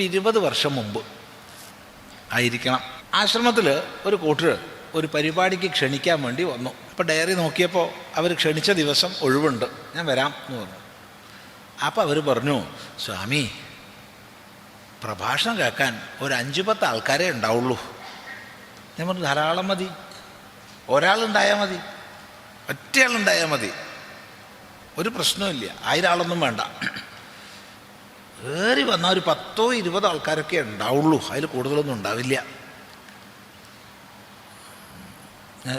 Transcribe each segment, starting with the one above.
ഇരുപത് വർഷം മുമ്പ് ആയിരിക്കണം. ആശ്രമത്തിൽ ഒരു കൂട്ടർ ഒരു പരിപാടിക്ക് ക്ഷണിക്കാൻ വേണ്ടി വന്നു. അപ്പോൾ ഡയറി നോക്കിയപ്പോൾ അവർ ക്ഷണിച്ച ദിവസം ഒഴിവുണ്ട്. ഞാൻ വരാം എന്ന് പറഞ്ഞു. അപ്പോൾ അവർ പറഞ്ഞു സ്വാമി പ്രഭാഷണം കേൾക്കാൻ ഒരു അഞ്ചു പത്ത് ആൾക്കാരേ ഉണ്ടാവുള്ളൂ. ഞാൻ പറഞ്ഞു ധാരാളം മതി. ഒരാളുണ്ടായാൽ മതി. ഒറ്റയാളുണ്ടായാൽ മതി. ഒരു പ്രശ്നമില്ല ആയിരം ആളൊന്നും വേണ്ട. കയറി വന്നാൽ ഒരു പത്തോ ഇരുപതോ ആൾക്കാരൊക്കെ ഉണ്ടാവുള്ളൂ. അതിൽ കൂടുതലൊന്നും ഉണ്ടാവില്ല.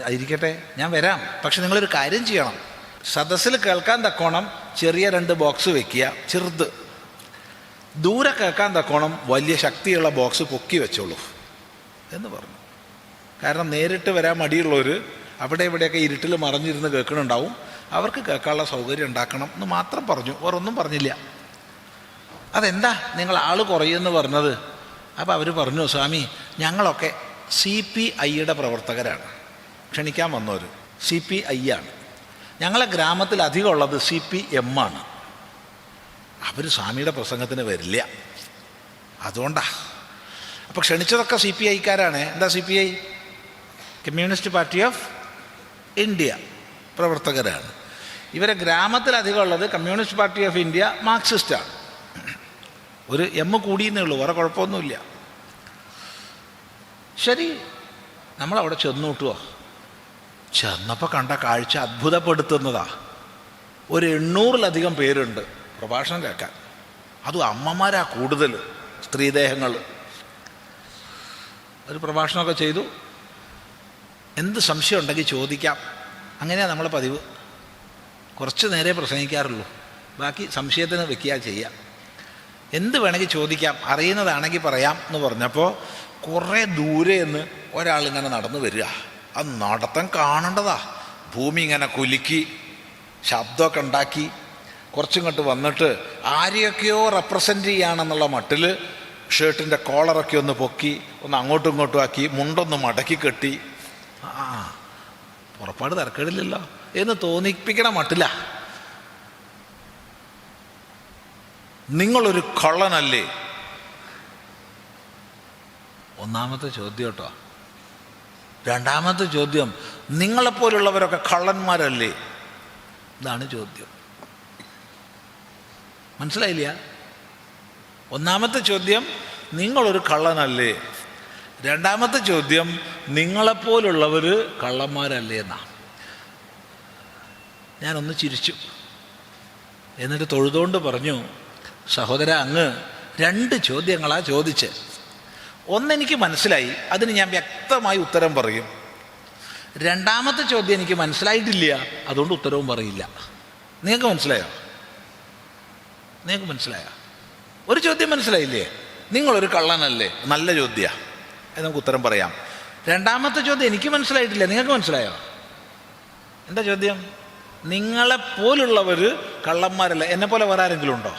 ഇരിക്കട്ടെ ഞാൻ വരാം. പക്ഷെ നിങ്ങളൊരു കാര്യം ചെയ്യണം. സദസ്സിൽ കേൾക്കാൻ തക്കോണം ചെറിയ രണ്ട് ബോക്സ് വെക്കുക. ചെറുത്. ദൂരെ കേൾക്കാൻ തക്കോണം വലിയ ശക്തിയുള്ള ബോക്സ് പൊക്കി വെച്ചോളൂ എന്ന് പറഞ്ഞു. കാരണം നേരിട്ട് വരാൻ മടിയുള്ളവർ അവിടെ ഇവിടെയൊക്കെ ഇരുട്ടിൽ മറഞ്ഞിരുന്ന് കേൾക്കണുണ്ടാവും. അവർക്ക് കേൾക്കാനുള്ള സൗകര്യം ഉണ്ടാക്കണം എന്ന് മാത്രം പറഞ്ഞു. വേറൊന്നും പറഞ്ഞില്ല. അതെന്താ? നിങ്ങൾ ആൾ കുറയുമെന്ന് പറഞ്ഞത്. അപ്പോൾ അവർ പറഞ്ഞു സ്വാമി ഞങ്ങളൊക്കെ സി പി ഐയുടെ പ്രവർത്തകരാണ്. ക്ഷണിക്കാൻ വന്നവർ സി പി ഐ ആണ്. ഞങ്ങളെ ഗ്രാമത്തിൽ അധികം ഉള്ളത് സി പി എം ആണ്. അവർ സ്വാമിയുടെ പ്രസംഗത്തിന് വരില്ല. അതുകൊണ്ടാ. അപ്പോൾ ക്ഷണിച്ചതൊക്കെ സി പി ഐക്കാരാണ്. എന്താ C P I? Communist party of India പ്രവർത്തകരാണ്. ഇവരെ ഗ്രാമത്തിൽ അധികം ഉള്ളത് കമ്മ്യൂണിസ്റ്റ് പാർട്ടി ഓഫ് ഇന്ത്യ മാർക്സിസ്റ്റാണ് ഒരു എം കൂടിയെന്നേ ഉള്ളൂ വേറെ കുഴപ്പമൊന്നുമില്ല. ശരി നമ്മളവിടെ ചെന്നു കിട്ടുമോ ചെന്നപ്പോൾ കണ്ട കാഴ്ച അത്ഭുതപ്പെടുത്തുന്നതാ. ഒരു എണ്ണൂറിലധികം പേരുണ്ട് പ്രഭാഷണം കേൾക്കാൻ. അതും അമ്മമാരാ കൂടുതൽ സ്ത്രീദേഹങ്ങൾ. ഒരു പ്രഭാഷണമൊക്കെ ചെയ്തു. എന്ത് സംശയം ഉണ്ടെങ്കിൽ ചോദിക്കാം. അങ്ങനെയാണ് നമ്മളെ പതിവ്. കുറച്ച് നേരെ പ്രസംഗിക്കാറുള്ളൂ. ബാക്കി സംശയത്തിന് വെക്കുക ചെയ്യാം. എന്ത് വേണമെങ്കിൽ ചോദിക്കാം അറിയുന്നതാണെങ്കിൽ പറയാം എന്ന് പറഞ്ഞപ്പോൾ കുറേ ദൂരെ നിന്ന് ഒരാളിങ്ങനെ നടന്നു വരിക. ആ നടത്തം കാണേണ്ടതാ. ഭൂമി ഇങ്ങനെ കുലുക്കി ശബ്ദമൊക്കെ ഉണ്ടാക്കി കുറച്ചിങ്ങോട്ട് വന്നിട്ട് ആരെയൊക്കെയോ റെപ്രസെന്റ് ചെയ്യാണെന്നുള്ള മട്ടിൽ ഷർട്ടിന്റെ കോളറൊക്കെ ഒന്ന് പൊക്കി ഒന്ന് അങ്ങോട്ടും ഇങ്ങോട്ടും ആക്കി മുണ്ടൊന്ന് മടക്കി കെട്ടി. ആ പുറപ്പാട് തിരക്കേടില്ലല്ലോ എന്ന് തോന്നിപ്പിക്കണ മട്ടില്ല നിങ്ങളൊരു കള്ളനല്ലേ? ഒന്നാമത്തെ ചോദ്യം കേട്ടോ. രണ്ടാമത്തെ ചോദ്യം നിങ്ങളെപ്പോലുള്ളവരൊക്കെ കള്ളന്മാരല്ലേ? ഇതാണ് ചോദ്യം. മനസ്സിലായില്ല? ഒന്നാമത്തെ ചോദ്യം നിങ്ങളൊരു കള്ളനല്ലേ? രണ്ടാമത്തെ ചോദ്യം നിങ്ങളെപ്പോലുള്ളവർ കള്ളന്മാരല്ലേ എന്നാ. ഞാനൊന്ന് ചിരിച്ചു. എന്നിട്ട് തൊഴുതുകൊണ്ട് പറഞ്ഞു സഹോദര അങ്ങ് രണ്ട് ചോദ്യങ്ങളാ ചോദിച്ച്. ഒന്നെനിക്ക് മനസ്സിലായി അതിന് ഞാൻ വ്യക്തമായി ഉത്തരം പറയും. രണ്ടാമത്തെ ചോദ്യം എനിക്ക് മനസ്സിലായിട്ടില്ല അതുകൊണ്ട് ഉത്തരവും പറയില്ല. നിങ്ങൾക്ക് മനസ്സിലായോ? നിങ്ങൾക്ക് മനസ്സിലായോ? ഒരു ചോദ്യം മനസ്സിലായില്ലേ? നിങ്ങളൊരു കള്ളനല്ലേ? നല്ല ചോദ്യമാണ് നമുക്ക് ഉത്തരം പറയാം. രണ്ടാമത്തെ ചോദ്യം എനിക്ക് മനസ്സിലായിട്ടില്ല നിങ്ങൾക്ക് മനസ്സിലായോ? എന്താ ചോദ്യം? നിങ്ങളെപ്പോലുള്ളവർ കള്ളന്മാരല്ല. എന്നെ പോലെ വേറെ ആരെങ്കിലും ഉണ്ടോ?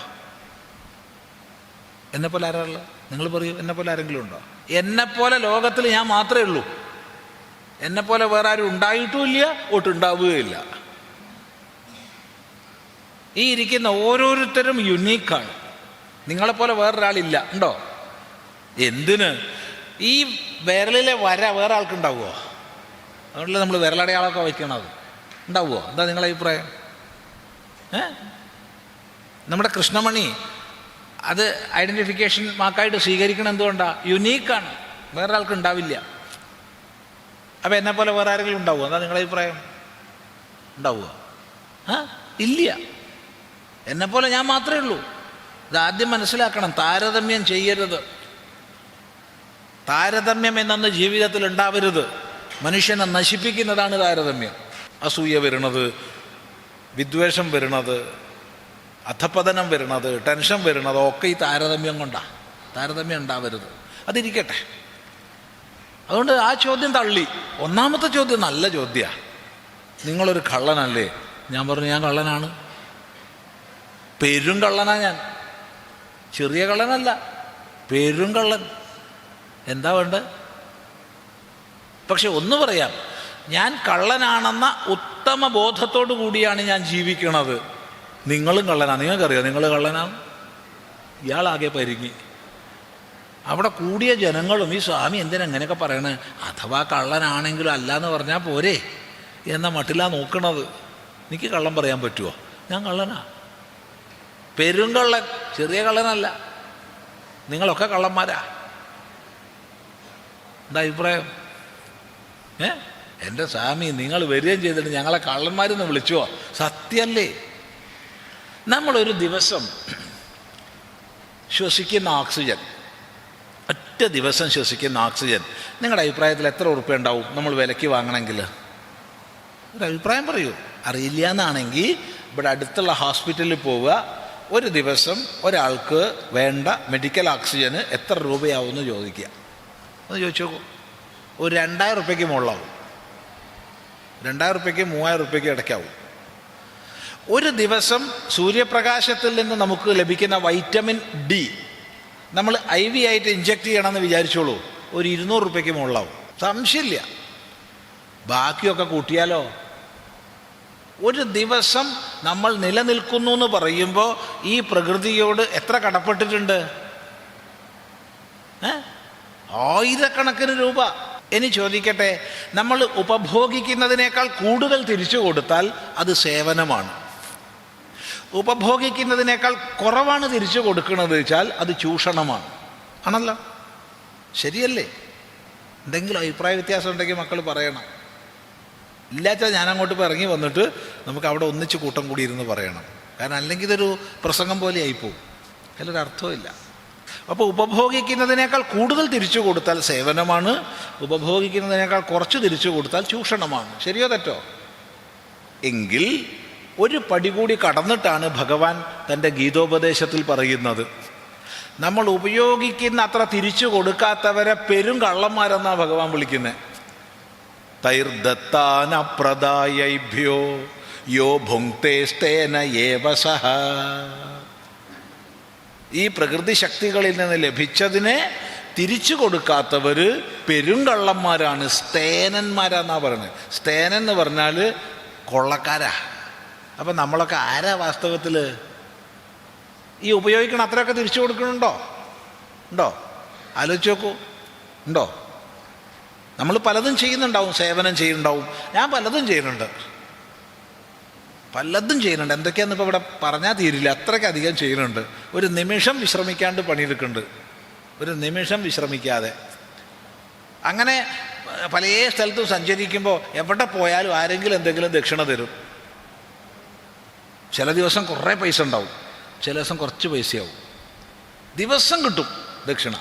എന്നെ പോലെ ആരാളുള്ള നിങ്ങൾ പറയൂ എന്നെപ്പോലെ പോലെ ആരെങ്കിലും ഉണ്ടോ? എന്നെപ്പോലെ പോലെ ലോകത്തിൽ ഞാൻ മാത്രമേ ഉള്ളൂ. എന്നെപ്പോലെ പോലെ വേറെ ആരും ഉണ്ടായിട്ടുമില്ല ഒട്ടുണ്ടാവുകയില്ല. ഈ ഇരിക്കുന്ന ഓരോരുത്തരും യുണീക്കാണ് നിങ്ങളെപ്പോലെ വേറൊരാളില്ല ഉണ്ടോ? എന്തിന്? ഈ വിരലിലെ വര വേറെ ആൾക്കുണ്ടാവുമോ അതുകൊണ്ടല്ലേ നമ്മൾ വിരലടയാളമൊക്കെ വയ്ക്കണത്. ഉണ്ടാവുമോ എന്താ നിങ്ങളെ അഭിപ്രായം? നമ്മുടെ കൃഷ്ണമണി അത് ഐഡന്റിഫിക്കേഷൻ മാർക്കായിട്ട് സ്വീകരിക്കണം എന്തുകൊണ്ടാണ് യുനീക്കാണ്. വേറെ ആൾക്ക് ഉണ്ടാവില്ല. അപ്പം എന്നെ പോലെ വേറെ ആരെങ്കിലും ഉണ്ടാവുമോ എന്താ നിങ്ങളുടെ അഭിപ്രായം? ഉണ്ടാവുക ആ ഇല്ല. എന്നെ പോലെ ഞാൻ മാത്രമേ ഉള്ളൂ. ഇതാദ്യം മനസ്സിലാക്കണം. താരതമ്യം ചെയ്യരുത്. താരതമ്യം എന്നന്ന് ജീവിതത്തിൽ ഉണ്ടാവരുത്. മനുഷ്യനെ നശിപ്പിക്കുന്നതാണ് താരതമ്യം. അസൂയ വരുന്നത് വിദ്വേഷം വരുന്നത് അധപ്പതനം വരുന്നത് ടെൻഷൻ വരുന്നത് ഒക്കെ ഈ താരതമ്യം കൊണ്ടാണ് താരതമ്യം ഉണ്ടാവരുത്. അതിരിക്കട്ടെ. അതുകൊണ്ട് ആ ചോദ്യം തള്ളി. ഒന്നാമത്തെ ചോദ്യം നല്ല ചോദ്യമാണ് നിങ്ങളൊരു കള്ളനല്ലേ? ഞാൻ പറഞ്ഞു ഞാൻ കള്ളനാണ്. പെരും കള്ളനാ ഞാൻ. ചെറിയ കള്ളനല്ല. പെരും കള്ളൻ. എന്താ വേണ്ടത്? പക്ഷെ ഒന്ന് പറയാം. ഞാൻ കള്ളനാണെന്ന ഉത്തമ ബോധത്തോടു കൂടിയാണ് ഞാൻ ജീവിക്കണത്. നിങ്ങളും കള്ളനാണ്. നിങ്ങൾക്കറിയാം? നിങ്ങൾ കള്ളനാണ് ഇയാളാകെ പരിങ്ങി അവിടെ കൂടിയ ജനങ്ങളും ഈ സ്വാമി എന്തിനാ അങ്ങനെയൊക്കെ പറയണേ? അഥവാ കള്ളനാണെങ്കിലും അല്ല എന്ന് പറഞ്ഞാൽ പോരെ? എന്ന മട്ടിലാ നോക്കണത്? എനിക്ക് കള്ളം പറയാൻ പറ്റുമോ ഞാൻ കള്ളനാ. പെരും കള്ളൻ ചെറിയ കള്ളനല്ല. നിങ്ങളൊക്കെ കള്ളന്മാരാ. എന്താ അഭിപ്രായം? ഏ? എന്റെ സ്വാമി നിങ്ങൾ വരികയും ചെയ്തിട്ട് ഞങ്ങളെ കള്ളന്മാരെന്ന് വിളിച്ചോ സത്യല്ലേ നമ്മളൊരു ദിവസം ശ്വസിക്കുന്ന ഓക്സിജൻ. ഒറ്റ ദിവസം ശ്വസിക്കുന്ന ഓക്സിജൻ. നിങ്ങളുടെ അഭിപ്രായത്തിൽ എത്ര ഉറുപ്പ്യ ഉണ്ടാവും നമ്മൾ വിലയ്ക്ക് വാങ്ങണമെങ്കിൽ. ഒരു അഭിപ്രായം പറയൂ. അറിയില്ല എന്നാണെങ്കിൽ ഇവിടെ അടുത്തുള്ള ഹോസ്പിറ്റലിൽ പോവുക. ഒരു ദിവസം ഒരാൾക്ക് വേണ്ട മെഡിക്കൽ ഓക്സിജന് എത്ര രൂപയാവുമെന്ന് ചോദിക്കുക. ഒന്ന് ചോദിച്ചു നോക്കൂ. ഒരു രണ്ടായിരം റുപ്യക്ക് മുകളിലാവും. രണ്ടായിരം റുപ്യക്ക് മൂവായിരം റുപ്യക്ക് ഇടയ്ക്കാവും. ഒരു ദിവസം സൂര്യപ്രകാശത്തിൽ നിന്ന് നമുക്ക് ലഭിക്കുന്ന വൈറ്റമിൻ ഡി നമ്മൾ ഐ വി ആയിട്ട് ഇഞ്ചെക്ട് ചെയ്യണമെന്ന് വിചാരിച്ചോളൂ. ഒരു ഇരുന്നൂറ് റുപ്യക്ക് മുകളിലാവും. സംശയമില്ല. ബാക്കിയൊക്കെ കൂട്ടിയാലോ? ഒരു ദിവസം നമ്മൾ നിലനിൽക്കുന്നു എന്ന് പറയുമ്പോൾ ഈ പ്രകൃതിയോട് എത്ര കടപ്പെട്ടിട്ടുണ്ട്? ആയിരക്കണക്കിന് രൂപ. ഇനി ചോദിക്കട്ടെ നമ്മൾ ഉപഭോഗിക്കുന്നതിനേക്കാൾ കൂടുതൽ തിരിച്ചു കൊടുത്താൽ അത് സേവനമാണ്. ഉപഭോഗിക്കുന്നതിനേക്കാൾ കുറവാണ് തിരിച്ചു കൊടുക്കുന്നത് വെച്ചാൽ അത് ചൂഷണമാണ്. ആണല്ലോ? ശരിയല്ലേ? എന്തെങ്കിലും അഭിപ്രായ വ്യത്യാസം ഉണ്ടെങ്കിൽ മക്കൾ പറയണം. ഇല്ലാച്ചാൽ ഞാൻ അങ്ങോട്ട് ഇറങ്ങി വന്നിട്ട് നമുക്ക് അവിടെ ഒന്നിച്ച് കൂട്ടം കൂടി ഇരുന്ന് പറയണം. കാരണം അല്ലെങ്കിൽ ഇതൊരു പ്രസംഗം പോലെ ആയിപ്പോവും. അതിലൊരു അർത്ഥമില്ല അപ്പോൾ ഉപഭോഗിക്കുന്നതിനേക്കാൾ കൂടുതൽ തിരിച്ചു കൊടുത്താൽ സേവനമാണ്. ഉപഭോഗിക്കുന്നതിനേക്കാൾ കുറച്ച് തിരിച്ചു കൊടുത്താൽ ചൂഷണമാണ്. ശരിയോ തെറ്റോ? എങ്കിൽ ഒരു പടി കൂടി കടന്നിട്ടാണ് ഭഗവാൻ തന്റെ ഗീതോപദേശത്തിൽ പറയുന്നത്. നമ്മൾ ഉപയോഗിക്കുന്ന അത്ര തിരിച്ചു കൊടുക്കാത്തവരെ പെരും കള്ളന്മാരെന്നാ ഭഗവാൻ വിളിക്കുന്നത് തൈർദത്താന പ്രദായൈഭ്യോ യോ ഭുങ്ക്തേസ്തേന ഏവ ഈ പ്രകൃതി ശക്തികളിൽ നിന്ന് ലഭിച്ചതിനെ തിരിച്ചു കൊടുക്കാത്തവർ പെരുങ്കള്ളന്മാരാണ് സ്തേനന്മാരാന്നാ പറയുന്നത് സ്തേനെന്ന് പറഞ്ഞാൽ കൊള്ളക്കാരാ. അപ്പം നമ്മളൊക്കെ ആരാ വാസ്തവത്തിൽ ഈ ഉപയോഗിക്കണം അത്രയൊക്കെ തിരിച്ചു കൊടുക്കണുണ്ടോ? ഉണ്ടോ? ആലോചിച്ച് നോക്കൂ. ഉണ്ടോ? നമ്മൾ പലതും ചെയ്യുന്നുണ്ടാവും സേവനം ചെയ്യുന്നുണ്ടാവും. ഞാൻ പലതും ചെയ്യുന്നുണ്ട്. പലതും ചെയ്യുന്നുണ്ട്. എന്തൊക്കെയാന്ന് ഇപ്പോൾ ഇവിടെ പറഞ്ഞാൽ തീരില്ല. അത്രയ്ക്കധികം ചെയ്യുന്നുണ്ട്. ഒരു നിമിഷം വിശ്രമിക്കാണ്ട് പണിയെടുക്കുന്നുണ്ട്. ഒരു നിമിഷം വിശ്രമിക്കാതെ. അങ്ങനെ പല സ്ഥലത്തും സഞ്ചരിക്കുമ്പോൾ എവിടെ പോയാലും ആരെങ്കിലും എന്തെങ്കിലും ദക്ഷിണ തരും. ചില ദിവസം കുറേ പൈസ ഉണ്ടാവും. ചില ദിവസം കുറച്ച് പൈസയാവും. ദിവസം കിട്ടും ദക്ഷിണ.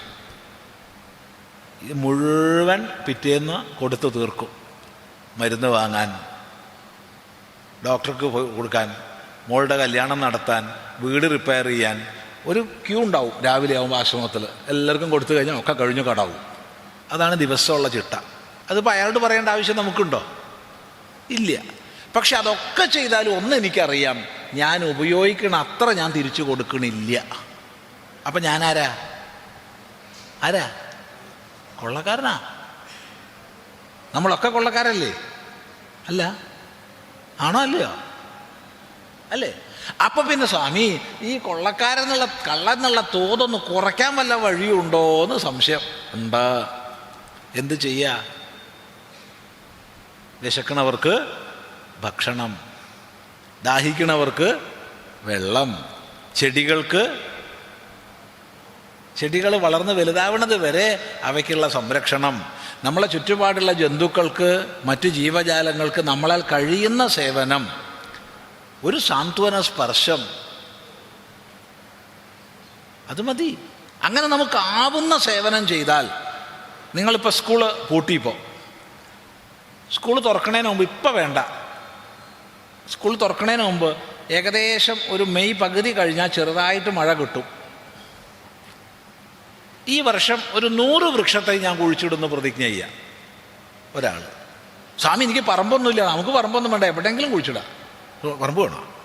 ഇത് മുഴുവൻ പിറ്റേന്ന് കൊടുത്തു തീർക്കും. മരുന്ന് വാങ്ങാൻ ഡോക്ടർക്ക് കൊടുക്കാൻ മോളുടെ കല്യാണം നടത്താൻ വീട് റിപ്പയർ ചെയ്യാൻ ഒരു ക്യൂ ഉണ്ടാവും രാവിലെ ആകുമ്പോൾ ആശ്രമത്തിൽ. എല്ലാവർക്കും കൊടുത്തു കഴിഞ്ഞാൽ ഒക്കെ കഴിഞ്ഞു കടാവും. അതാണ് ദിവസമുള്ള ചിട്ട. അതിപ്പോൾ അയാളോട് പറയേണ്ട ആവശ്യം നമുക്കുണ്ടോ? ഇല്ല. പക്ഷെ അതൊക്കെ ചെയ്താലും ഒന്ന് എനിക്കറിയാം. ഞാൻ ഉപയോഗിക്കണ അത്ര ഞാൻ തിരിച്ചു കൊടുക്കണില്ല. അപ്പം ഞാൻ ആരാ? കൊള്ളക്കാരനാ? നമ്മളൊക്കെ കൊള്ളക്കാരല്ലേ? അല്ല. ആണോ അല്ലയോ? അല്ലേ? അപ്പൊ പിന്നെ സ്വാമി ഈ കൊള്ളക്കാരെന്നുള്ള കള്ളെന്നുള്ള തോതൊന്ന് കുറയ്ക്കാൻ വല്ല വഴിയുണ്ടോ എന്ന് സംശയം. ഉണ്ട് എന്ത് ചെയ്യാ? വിശക്കണവർക്ക് ഭക്ഷണം. ദാഹിക്കണവർക്ക് വെള്ളം. ചെടികൾക്ക് ചെടികൾ വളർന്ന് വലുതാവുന്നത് വരെ അവയ്ക്കുള്ള സംരക്ഷണം. നമ്മളെ ചുറ്റുപാടുള്ള ജന്തുക്കൾക്ക് മറ്റു ജീവജാലങ്ങൾക്ക് നമ്മളാൽ കഴിയുന്ന സേവനം. ഒരു സാന്ത്വന സ്പർശം. അത് മതി. അങ്ങനെ നമുക്ക് ആവുന്ന സേവനം ചെയ്താൽ നിങ്ങളിപ്പോൾ സ്കൂൾ പൂട്ടിയിപ്പോൾ സ്കൂൾ തുറക്കണേന് മുമ്പ് ഇപ്പം വേണ്ട. സ്കൂൾ തുറക്കണേന് മുമ്പ് ഏകദേശം ഒരു മെയ് പകുതി കഴിഞ്ഞാൽ ചെറുതായിട്ട് മഴ കിട്ടും. ഈ വർഷം ഒരു നൂറ് വൃക്ഷത്തെ ഞാൻ കുഴിച്ചിടുന്ന പ്രതിജ്ഞ ചെയ്യാം. ഒരാൾ. സ്വാമി എനിക്ക് പറമ്പൊന്നുമില്ല. നമുക്ക് പറമ്പൊന്നും വേണ്ട. എവിടെയെങ്കിലും കുഴിച്ചിടാം. പറമ്പ് വേണോ?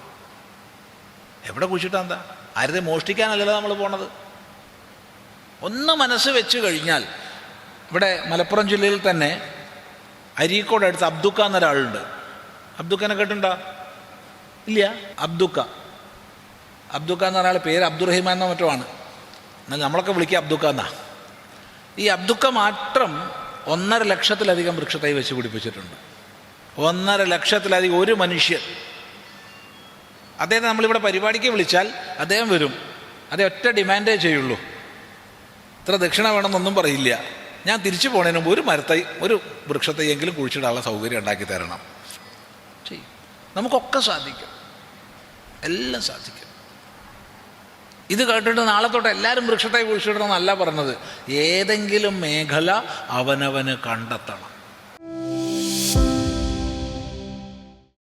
എവിടെ കുഴിച്ചിട്ടാ എന്താ? ആരത് മോഷ്ടിക്കാനല്ലല്ലോ നമ്മൾ പോണത്. ഒന്ന് മനസ്സ് വെച്ച് കഴിഞ്ഞാൽ ഇവിടെ മലപ്പുറം ജില്ലയിൽ തന്നെ അരീക്കോട് അടുത്ത് അബ്ദുക്ക എന്നൊരാളുണ്ട് അബ്ദുക്കനെ കേട്ടിട്ടുണ്ടോ? ഇല്ല. അബ്ദുക്ക. അബ്ദുക്ക എന്ന് പറഞ്ഞാൽ പേര് അബ്ദുറഹിമാൻ എന്ന മറ്റോ ആണ്. എന്നാൽ നമ്മളൊക്കെ വിളിക്കുക അബ്ദുക്ക എന്നാ. ഈ അബ്ദുക്ക മാത്രം ഒന്നര ലക്ഷത്തിലധികം വൃക്ഷത്തൈ വെച്ച് പിടിപ്പിച്ചിട്ടുണ്ട്. ഒന്നര ലക്ഷത്തിലധികം ഒരു മനുഷ്യൻ. അദ്ദേഹത്തെ നമ്മളിവിടെ പരിപാടിക്ക് വിളിച്ചാൽ അദ്ദേഹം വരും. അതേ ഒറ്റ ഡിമാൻഡേ ചെയ്യുള്ളൂ. ഇത്ര ദക്ഷിണ വേണമെന്നൊന്നും പറയില്ല. ഞാൻ തിരിച്ചു പോണതിന് മുമ്പ് ഒരു മരത്തൈ ഒരു വൃക്ഷത്തൈയെങ്കിലും കുഴിച്ചിടാനുള്ള സൗകര്യം ഉണ്ടാക്കി തരണം. നമുക്കൊക്കെ സാധിക്കും. എല്ലാം സാധിക്കും. ഇത് കേട്ടിട്ട് നാളെ തൊട്ട് എല്ലാവരും വൃക്ഷത്തൈ കുഴിച്ചിടണമെന്നല്ല പറഞ്ഞത്. ഏതെങ്കിലും മേഖല അവനവന് കണ്ടെത്തണം.